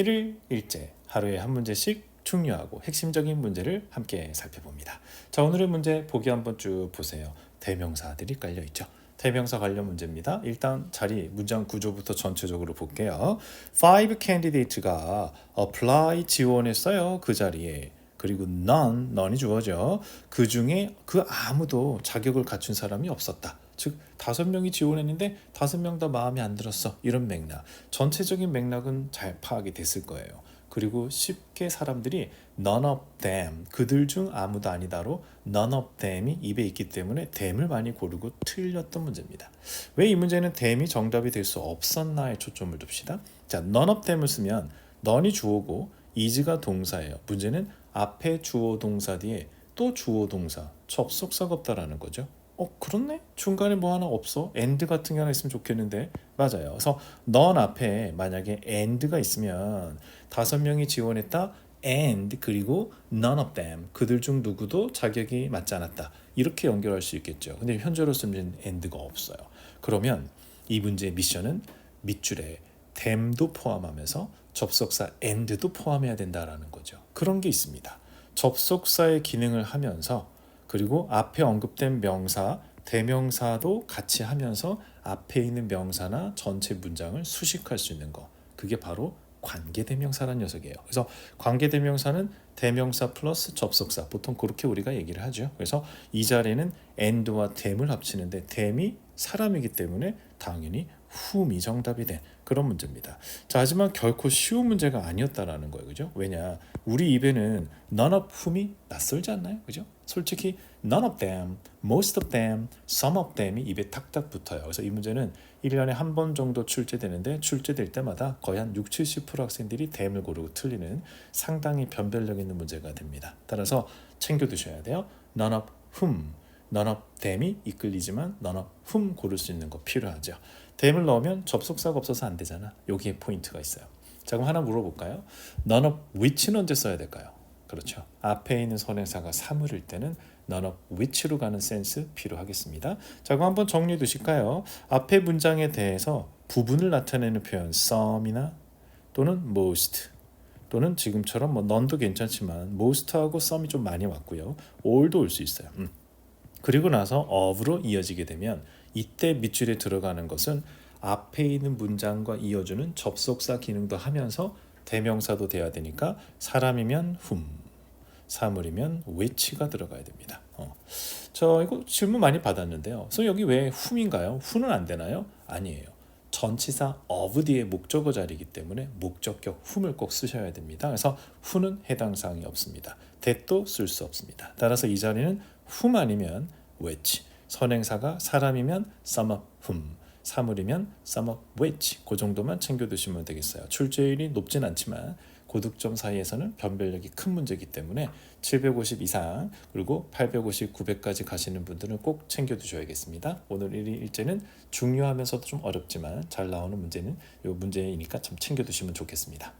일일 일제 하루에 한 문제씩 중요하고 핵심적인 문제를 함께 살펴봅니다. 자 오늘의 문제 보기 한번 쭉 보세요. 대명사들이 깔려 있죠. 대명사 관련 문제입니다. 일단 자리 문장 구조부터 전체적으로 볼게요. Five candidates가 apply 지원했어요. 그 자리에. 그리고 none, none이 주어져. 그 중에 그 아무도 자격을 갖춘 사람이 없었다. 즉 다섯 명이 지원했는데 다섯 명 다 마음에 안 들었어. 이런 맥락. 전체적인 맥락은 잘 파악이 됐을 거예요. 그리고 쉽게 사람들이 none of them 그들 중 아무도 아니다로 none of them이 입에 있기 때문에 them을 많이 고르고 틀렸던 문제입니다. 왜 이 문제는 them이 정답이 될 수 없었나에 초점을 둡시다. 자, none of them을 쓰면 none이 주어고 is가 동사예요. 문제는 앞에 주어 동사 뒤에 또 주어 동사 접속사가 없다라는 거죠. 어 그렇네? 중간에 뭐 하나 없어? and 같은 게 하나 있으면 좋겠는데. 맞아요. 그래서 넌 앞에 만약에 and가 있으면 다섯 명이 지원했다 and 그리고 none of them 그들 중 누구도 자격이 맞지 않았다. 이렇게 연결할 수 있겠죠. 근데 현재로 쓰는 and가 없어요. 그러면 이 문제의 미션은 밑줄에 them도 포함하면서 접속사 and도 포함해야 된다라는 거죠. 그런 게 있습니다. 접속사의 기능을 하면서 그리고 앞에 언급된 명사, 대명사도 같이 하면서 앞에 있는 명사나 전체 문장을 수식할 수 있는 거. 그게 바로 관계대명사라는 녀석이에요. 그래서 관계대명사는 대명사 플러스 접속사. 보통 그렇게 우리가 얘기를 하죠. 그래서 이 자리에는 and와 them을 합치는데 them이 사람이기 때문에 당연히 whom이 정답이 된 그런 문제입니다. 자, 하지만 결코 쉬운 문제가 아니었다라는 거예요. 그죠? 왜냐? 우리 입에는 none of whom이 낯설지 않나요? 그죠? 솔직히 none of them, most of them, some of them이 입에 탁탁 붙어요. 그래서 이 문제는 1년에 한 번 정도 출제되는데 출제될 때마다 거의 한 6, 70% 학생들이 them을 고르고 틀리는 상당히 변별력 있는 문제가 됩니다. 따라서 챙겨 두셔야 돼요. none of whom, them이 이끌리지만 whom 고를 수 있는 거 필요하죠. them을 넣으면 접속사가 없어서 안 되잖아. 여기에 포인트가 있어요. 자 그럼 하나 물어볼까요? of which는 언제 써야 될까요? 그렇죠. 앞에 있는 선행사가 사물일 때는 of which로 가는 센스 필요하겠습니다. 자, 그럼 한번 정리해 두실까요? 앞에 문장에 대해서 부분을 나타내는 표현 some이나 또는 most 또는 지금처럼 뭐 none도 괜찮지만 most하고 some이 좀 많이 왔고요. all도 올 수 있어요. 음. 그리고 나서 of로 이어지게 되면 이때 밑줄에 들어가는 것은 앞에 있는 문장과 이어주는 접속사 기능도 하면서 대명사도 돼야 되니까 사람이면 whom, 사물이면 which가 들어가야 됩니다. 어. 저 이거 질문 많이 받았는데요. 그래서 여기 왜 whom인가요? who는 안 되나요? 아니에요. 전치사 of 뒤에 목적어 자리이기 때문에 목적격 whom을 꼭 쓰셔야 됩니다. 그래서 who는 해당 사항이 없습니다. that도 쓸 수 없습니다. 따라서 이 자리는 whom 아니면 which, 선행사가 사람이면 some of whom, 사물이면 some of which 그 정도만 챙겨 두시면 되겠어요. 출제율이 높진 않지만 고득점 사이에서는 변별력이 큰 문제이기 때문에 750 이상 그리고 850, 900까지 가시는 분들은 꼭 챙겨 두셔야겠습니다. 오늘 1일 일제는 중요하면서도 좀 어렵지만 잘 나오는 문제는 이 문제이니까 참 챙겨 두시면 좋겠습니다.